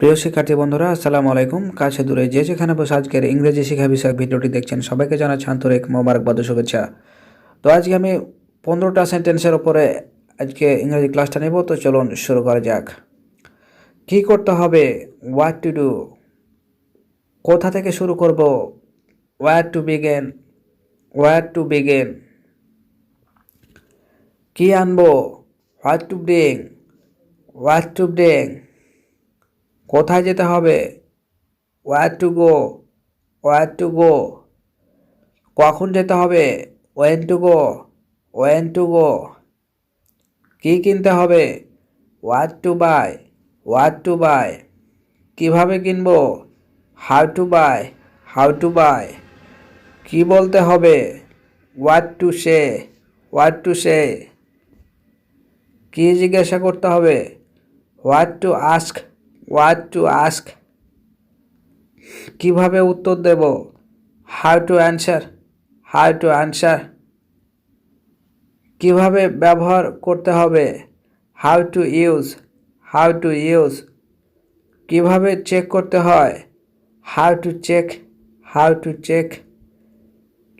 প্রিয় শিক্ষার্থী বন্ধুরা, আসসালামু আলাইকুম। কাছে দূরে যে যেখানে বসে আজকের ইংরেজি শিক্ষা বিষয়ক ভিডিওটি দেখছেন, সবাইকে জানাচ্ছি আন্তরিক মোবারকবাদ শুভেচ্ছা। তো আজকে আমি পনেরোটা সেন্টেন্সের ওপরে আজকে ইংরেজি ক্লাসটা নেব। তো চলুন শুরু করা যাক। কী করতে হবে? হোয়াট টু ডু কোথা থেকে শুরু করব? Where to begin where to begin কী আনব? What to bring what to bring কোথায় যেতে হবে? Where to go where to go কখন যেতে হবে? When to go when to go কী কিনতে হবে? Where to buy where to buy কীভাবে কিনবো? How to buy how to buy কী বলতে হবে? What to say what to say কী জিজ্ঞাসা করতে হবে? What to ask what to ask কীভাবে উত্তর দেব? How to answer how to answer কীভাবে ব্যবহার করতে হবে? How to use how to use কীভাবে চেক করতে হয়? How to check how to check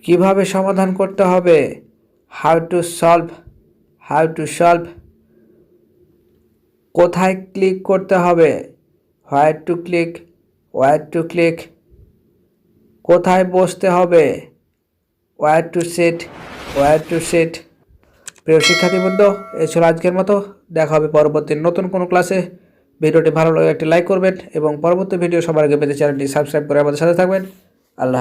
কীভাবে সমাধান করতে হবে? How to solve how to solve কোথায় ক্লিক করতে হবে? Where to click where to click কোথায় বসতে হবে? Where to sit where to sit প্রিয় শিক্ষার্থীবৃন্দ এ ছিল আজকের মতো। দেখা হবে পরবর্তী নতুন কোনো ক্লাসে ভিডিওটি ভালো লাগে একটি লাইক করবেন এবং পরবর্তী ভিডিও সবার আগে পেতে চ্যানেলটি সাবস্ক্রাইব করে আমাদের সাথে থাকবেন। আল্লাহ